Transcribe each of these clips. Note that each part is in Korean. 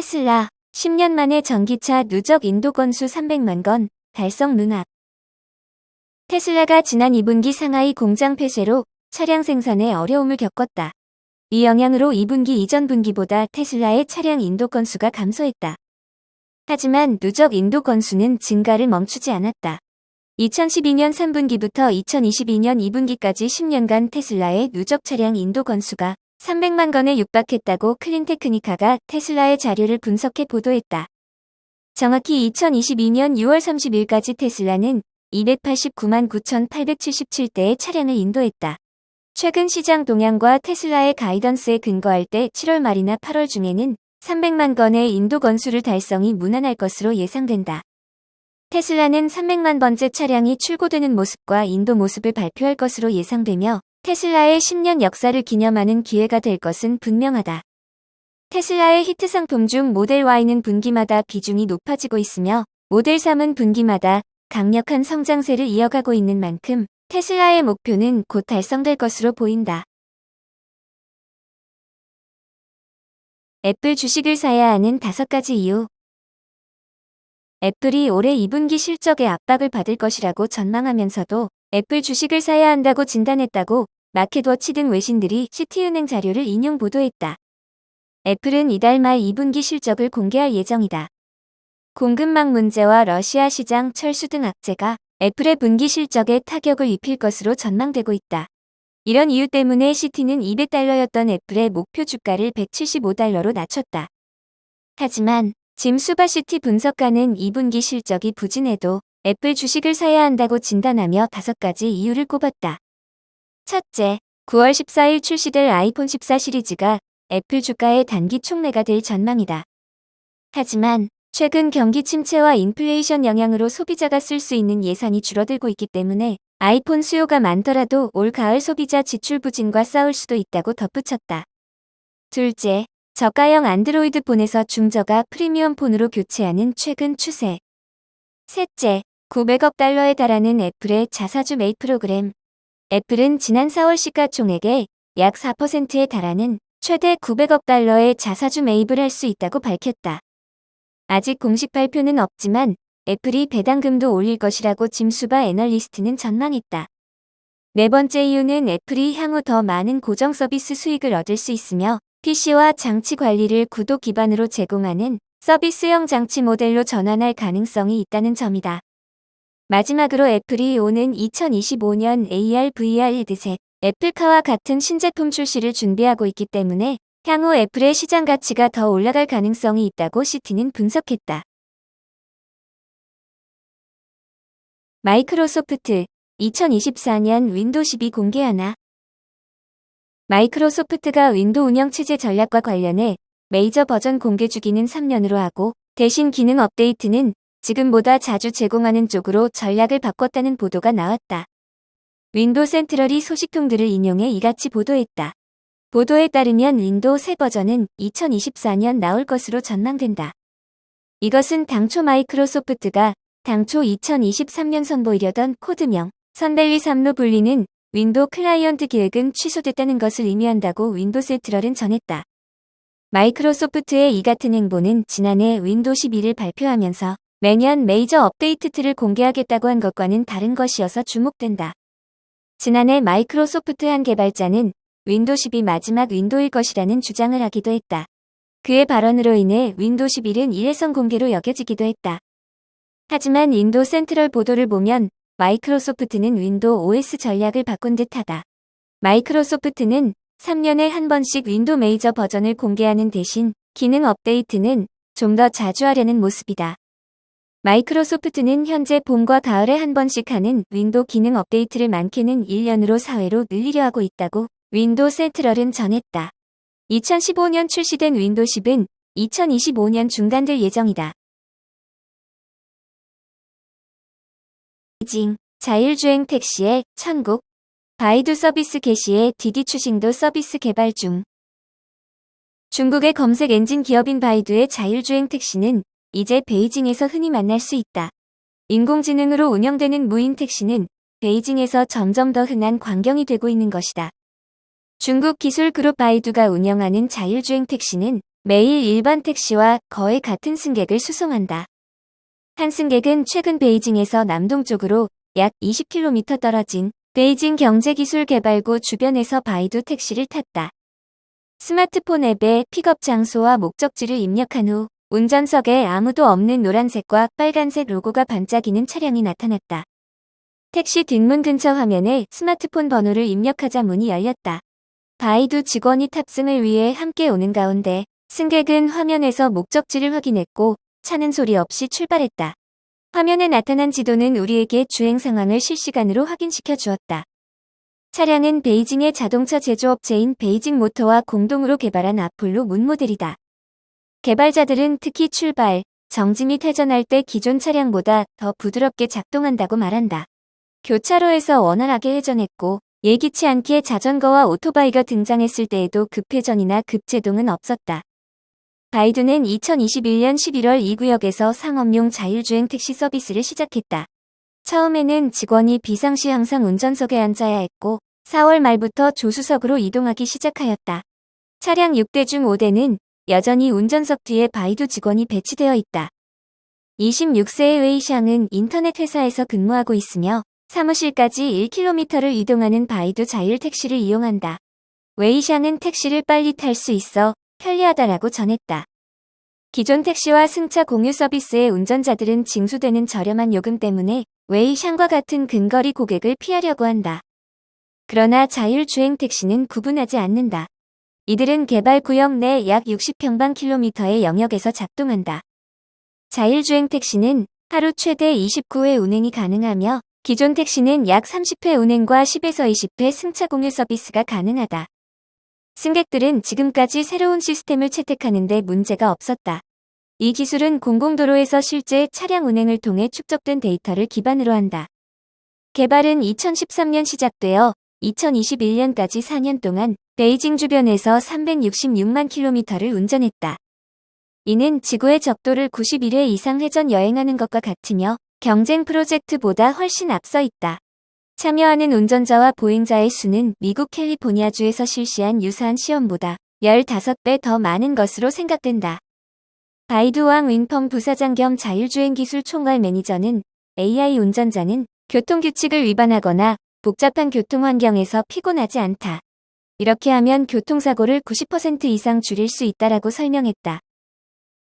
테슬라 10년 만에 전기차 누적 인도 건수 300만 건 달성 눈앞. 테슬라가 지난 2분기 상하이 공장 폐쇄로 차량 생산에 어려움을 겪었다. 이 영향으로 2분기 이전 분기보다 테슬라의 차량 인도 건수가 감소했다. 하지만 누적 인도 건수는 증가를 멈추지 않았다. 2012년 3분기부터 2022년 2분기까지 10년간 테슬라의 누적 차량 인도 건수가 300만 건에 육박했다고 클린테크니카가 테슬라의 자료를 분석해 보도했다. 정확히 2022년 6월 30일까지 테슬라는 289만 9,877대의 차량을 인도했다. 최근 시장 동향과 테슬라의 가이던스에 근거할 때 7월 말이나 8월 중에는 300만 건의 인도 건수를 달성이 무난할 것으로 예상된다. 테슬라는 300만 번째 차량이 출고되는 모습과 인도 모습을 발표할 것으로 예상되며 테슬라의 10년 역사를 기념하는 기회가 될 것은 분명하다. 테슬라의 히트 상품 중 모델 Y는 분기마다 비중이 높아지고 있으며 모델 3은 분기마다 강력한 성장세를 이어가고 있는 만큼 테슬라의 목표는 곧 달성될 것으로 보인다. 애플 주식을 사야 하는 다섯 가지 이유. 애플이 올해 2분기 실적에 압박을 받을 것이라고 전망하면서도 애플 주식을 사야 한다고 진단했다고 마켓워치 등 외신들이 시티은행 자료를 인용 보도했다. 애플은 이달 말 2분기 실적을 공개할 예정이다. 공급망 문제와 러시아 시장 철수 등 악재가 애플의 분기 실적에 타격을 입힐 것으로 전망되고 있다. 이런 이유 때문에 시티는 200달러였던 애플의 목표 주가를 175달러로 낮췄다. 하지만 짐 수바시티 분석가는 2분기 실적이 부진해도 애플 주식을 사야 한다고 진단하며 다섯 가지 이유를 꼽았다. 첫째, 9월 14일 출시될 아이폰 14 시리즈가 애플 주가의 단기 촉매가 될 전망이다. 하지만 최근 경기 침체와 인플레이션 영향으로 소비자가 쓸 수 있는 예산이 줄어들고 있기 때문에 아이폰 수요가 많더라도 올 가을 소비자 지출 부진과 싸울 수도 있다고 덧붙였다. 둘째, 저가형 안드로이드 폰에서 중저가 프리미엄 폰으로 교체하는 최근 추세. 셋째, 900억 달러에 달하는 애플의 자사주 매입 프로그램. 애플은 지난 4월 시가총액의 약 4%에 달하는 최대 900억 달러의 자사주 매입을 할 수 있다고 밝혔다. 아직 공식 발표는 없지만 애플이 배당금도 올릴 것이라고 짐수바 애널리스트는 전망했다. 네 번째 이유는 애플이 향후 더 많은 고정 서비스 수익을 얻을 수 있으며 PC와 장치 관리를 구도 기반으로 제공하는 서비스형 장치 모델로 전환할 가능성이 있다는 점이다. 마지막으로 애플이 오는 2025년 AR, VR 헤드셋, 애플카와 같은 신제품 출시를 준비하고 있기 때문에 향후 애플의 시장 가치가 더 올라갈 가능성이 있다고 시티는 분석했다. 마이크로소프트 2024년 윈도 12 공개하나 마이크로소프트가 윈도 운영 체제 전략과 관련해 메이저 버전 공개 주기는 3년으로 하고 대신 기능 업데이트는 지금보다 자주 제공하는 쪽으로 전략을 바꿨다는 보도가 나왔다. 윈도 센트럴이 소식통들을 인용해 이같이 보도했다. 보도에 따르면 윈도 새 버전은 2024년 나올 것으로 전망된다. 이것은 당초 마이크로소프트가 당초 2023년 선보이려던 코드명 선벨리 3로 불리는 윈도 클라이언트 계획은 취소됐다는 것을 의미한다고 윈도 센트럴은 전했다. 마이크로소프트의 이 같은 행보는 지난해 윈도 12를 발표하면서 매년 메이저 업데이트 틀을 공개하겠다고 한 것과는 다른 것이어서 주목된다. 지난해 마이크로소프트 한 개발자는 윈도 12 마지막 윈도일 것이라는 주장을 하기도 했다. 그의 발언으로 인해 윈도 11은 일회성 공개로 여겨지기도 했다. 하지만 인도 센트럴 보도를 보면 마이크로소프트는 윈도 OS 전략을 바꾼 듯하다. 마이크로소프트는 3년에 한 번씩 윈도 메이저 버전을 공개하는 대신 기능 업데이트는 좀 더 자주 하려는 모습이다. 마이크로소프트는 현재 봄과 가을에 한 번씩 하는 윈도 기능 업데이트를 많게는 1년으로 4회로 늘리려 하고 있다고 윈도 센트럴은 전했다. 2015년 출시된 윈도 10은 2025년 중단될 예정이다. 베이징 자율주행 택시의 천국 바이두 서비스 개시의 디디 추싱도 서비스 개발 중 중국의 검색 엔진 기업인 바이두의 자율주행 택시는 이제 베이징에서 흔히 만날 수 있다. 인공지능으로 운영되는 무인 택시는 베이징에서 점점 더 흔한 광경이 되고 있는 것이다. 중국 기술 그룹 바이두가 운영하는 자율주행 택시는 매일 일반 택시와 거의 같은 승객을 수송한다. 한 승객은 최근 베이징에서 남동쪽으로 약 20km 떨어진 베이징 경제기술개발구 주변에서 바이두 택시를 탔다. 스마트폰 앱에 픽업 장소와 목적지를 입력한 후 운전석에 아무도 없는 노란색과 빨간색 로고가 반짝이는 차량이 나타났다. 택시 뒷문 근처 화면에 스마트폰 번호를 입력하자 문이 열렸다. 바이두 직원이 탑승을 위해 함께 오는 가운데 승객은 화면에서 목적지를 확인했고 차는 소리 없이 출발했다. 화면에 나타난 지도는 우리에게 주행 상황을 실시간으로 확인시켜 주었다. 차량은 베이징의 자동차 제조업체인 베이징 모터와 공동으로 개발한 아폴로 문 모델이다. 개발자들은 특히 출발, 정지 및 회전할 때 기존 차량보다 더 부드럽게 작동한다고 말한다. 교차로에서 원활하게 회전했고 예기치 않게 자전거와 오토바이가 등장했을 때에도 급회전이나 급제동은 없었다. 바이두는 2021년 11월 이 구역에서 상업용 자율주행 택시 서비스를 시작했다. 처음에는 직원이 비상시 항상 운전석에 앉아야 했고 4월 말부터 조수석으로 이동하기 시작하였다. 차량 6대 중 5대는 여전히 운전석 뒤에 바이두 직원이 배치되어 있다. 26세의 웨이샹은 인터넷 회사에서 근무하고 있으며 사무실까지 1km를 이동하는 바이두 자율 택시를 이용한다. 웨이샹은 택시를 빨리 탈 수 있어 편리하다라고 전했다. 기존 택시와 승차 공유 서비스의 운전자들은 징수되는 저렴한 요금 때문에 웨이샹과 같은 근거리 고객을 피하려고 한다. 그러나 자율주행 택시는 구분하지 않는다. 이들은 개발 구역 내 약 60평방킬로미터의 영역에서 작동한다. 자율주행 택시는 하루 최대 29회 운행이 가능하며 기존 택시는 약 30회 운행과 10에서 20회 승차 공유 서비스가 가능하다. 승객들은 지금까지 새로운 시스템을 채택하는데 문제가 없었다. 이 기술은 공공도로에서 실제 차량 운행을 통해 축적된 데이터를 기반으로 한다. 개발은 2013년 시작되어 2021년까지 4년 동안 베이징 주변에서 366만 킬로미터를 운전했다. 이는 지구의 적도를 91회 이상 회전 여행하는 것과 같으며 경쟁 프로젝트보다 훨씬 앞서 있다. 참여하는 운전자와 보행자의 수는 미국 캘리포니아주에서 실시한 유사한 시험보다 15배 더 많은 것으로 생각된다. 바이두왕 윈펑 부사장 겸 자율주행 기술 총괄 매니저는 AI 운전자는 교통규칙을 위반하거나 복잡한 교통 환경에서 피곤하지 않다. 이렇게 하면 교통사고를 90% 이상 줄일 수 있다라고 설명했다.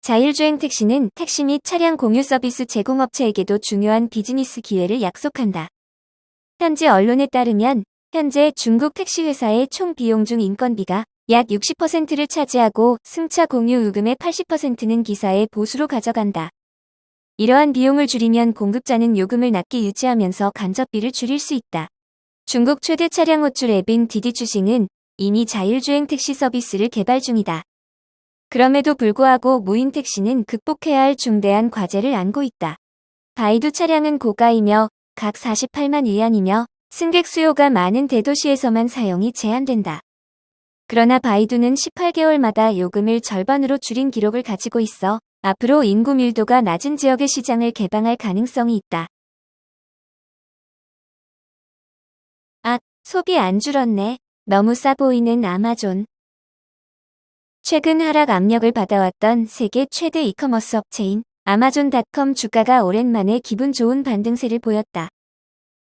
자율주행 택시는 택시 및 차량 공유 서비스 제공업체에게도 중요한 비즈니스 기회를 약속한다. 현지 언론에 따르면 현재 중국 택시회사의 총 비용 중 인건비가 약 60%를 차지하고 승차 공유 요금의 80%는 기사의 보수로 가져간다. 이러한 비용을 줄이면 공급자는 요금을 낮게 유지하면서 간접비를 줄일 수 있다. 중국 최대 차량 호출 앱인 디디추싱은 이미 자율주행 택시 서비스를 개발 중이다. 그럼에도 불구하고 무인 택시는 극복해야 할 중대한 과제를 안고 있다. 바이두 차량은 고가이며 각 48만 위안이며 승객 수요가 많은 대도시에서만 사용이 제한된다. 그러나 바이두는 18개월마다 요금을 절반으로 줄인 기록을 가지고 있어 앞으로 인구 밀도가 낮은 지역의 시장을 개방할 가능성이 있다. 아, 소비 안 줄었네. 너무 싸 보이는 아마존. 최근 하락 압력을 받아왔던 세계 최대 이커머스 업체인 아마존닷컴 주가가 오랜만에 기분 좋은 반등세를 보였다.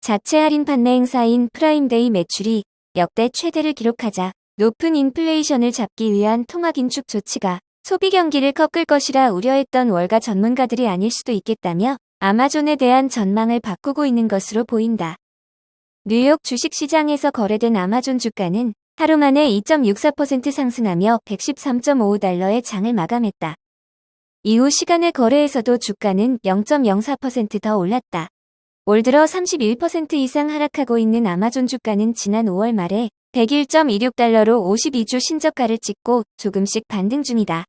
자체 할인 판매 행사인 프라임데이 매출이 역대 최대를 기록하자 높은 인플레이션을 잡기 위한 통화 긴축 조치가 소비 경기를 꺾을 것이라 우려했던 월가 전문가들이 아닐 수도 있겠다며 아마존에 대한 전망을 바꾸고 있는 것으로 보인다. 뉴욕 주식시장에서 거래된 아마존 주가는 하루 만에 2.64% 상승하며 113.55달러의 장을 마감했다. 이후 시간의 거래에서도 주가는 0.04%더 올랐다. 올 들어 31% 이상 하락하고 있는 아마존 주가는 지난 5월 말에 101.26달러로 52주 신저가를 찍고 조금씩 반등 중이다.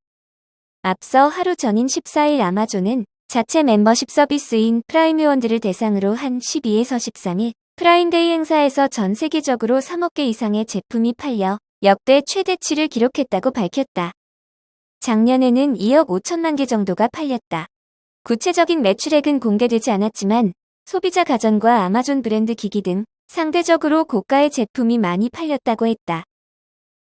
앞서 하루 전인 14일 아마존은 자체 멤버십 서비스인 프라임 회원들을 대상으로 한 12에서 13일 프라임데이 행사에서 전 세계적으로 3억 개 이상의 제품이 팔려 역대 최대치를 기록했다고 밝혔다. 작년에는 2억 5천만 개 정도가 팔렸다. 구체적인 매출액은 공개되지 않았지만 소비자 가전과 아마존 브랜드 기기 등 상대적으로 고가의 제품이 많이 팔렸다고 했다.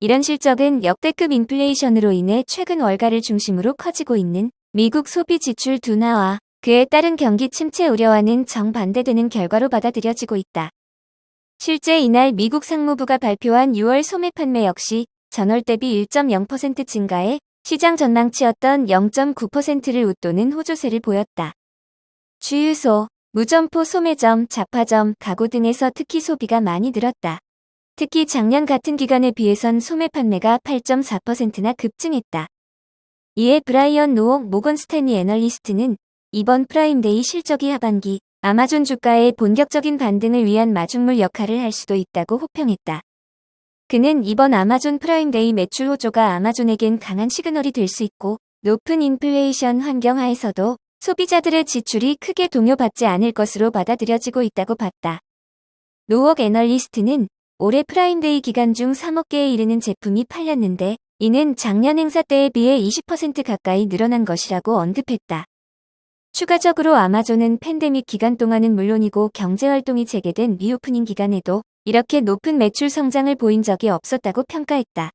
이런 실적은 역대급 인플레이션으로 인해 최근 월가를 중심으로 커지고 있는 미국 소비 지출 둔화와 그에 따른 경기 침체 우려와는 정반대되는 결과로 받아들여지고 있다. 실제 이날 미국 상무부가 발표한 6월 소매 판매 역시 전월 대비 1.0% 증가해 시장 전망치였던 0.9%를 웃도는 호조세를 보였다. 주유소, 무점포 소매점, 잡화점, 가구 등에서 특히 소비가 많이 늘었다. 특히 작년 같은 기간에 비해선 소매 판매가 8.4%나 급증했다. 이에 브라이언 노옥 모건 스탠리 애널리스트는 이번 프라임데이 실적이 하반기 아마존 주가의 본격적인 반등을 위한 마중물 역할을 할 수도 있다고 호평했다. 그는 이번 아마존 프라임데이 매출 호조가 아마존에겐 강한 시그널이 될 수 있고 높은 인플레이션 환경 하에서도 소비자들의 지출이 크게 동요받지 않을 것으로 받아들여지고 있다고 봤다. 노옥 애널리스트는 올해 프라임데이 기간 중 3억 개에 이르는 제품이 팔렸는데 이는 작년 행사 때에 비해 20% 가까이 늘어난 것이라고 언급했다. 추가적으로 아마존은 팬데믹 기간 동안은 물론이고 경제활동이 재개된 리오프닝 기간에도 이렇게 높은 매출 성장을 보인 적이 없었다고 평가했다.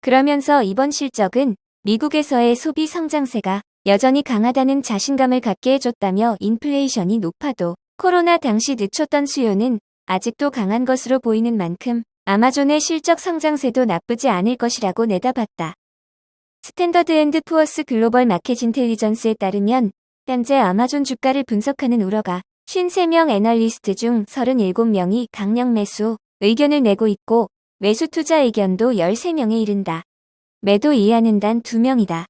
그러면서 이번 실적은 미국에서의 소비 성장세가 여전히 강하다는 자신감을 갖게 해줬다며 인플레이션이 높아도 코로나 당시 늦췄던 수요는 아직도 강한 것으로 보이는 만큼 아마존의 실적 성장세도 나쁘지 않을 것이라고 내다봤다. 스탠더드 앤드 푸어스 글로벌 마켓 인텔리전스에 따르면 현재 아마존 주가를 분석하는 우려가 53명 애널리스트 중 37명이 강력 매수 의견을 내고 있고 매수 투자 의견도 13명에 이른다. 매도 이하는 단 2명이다.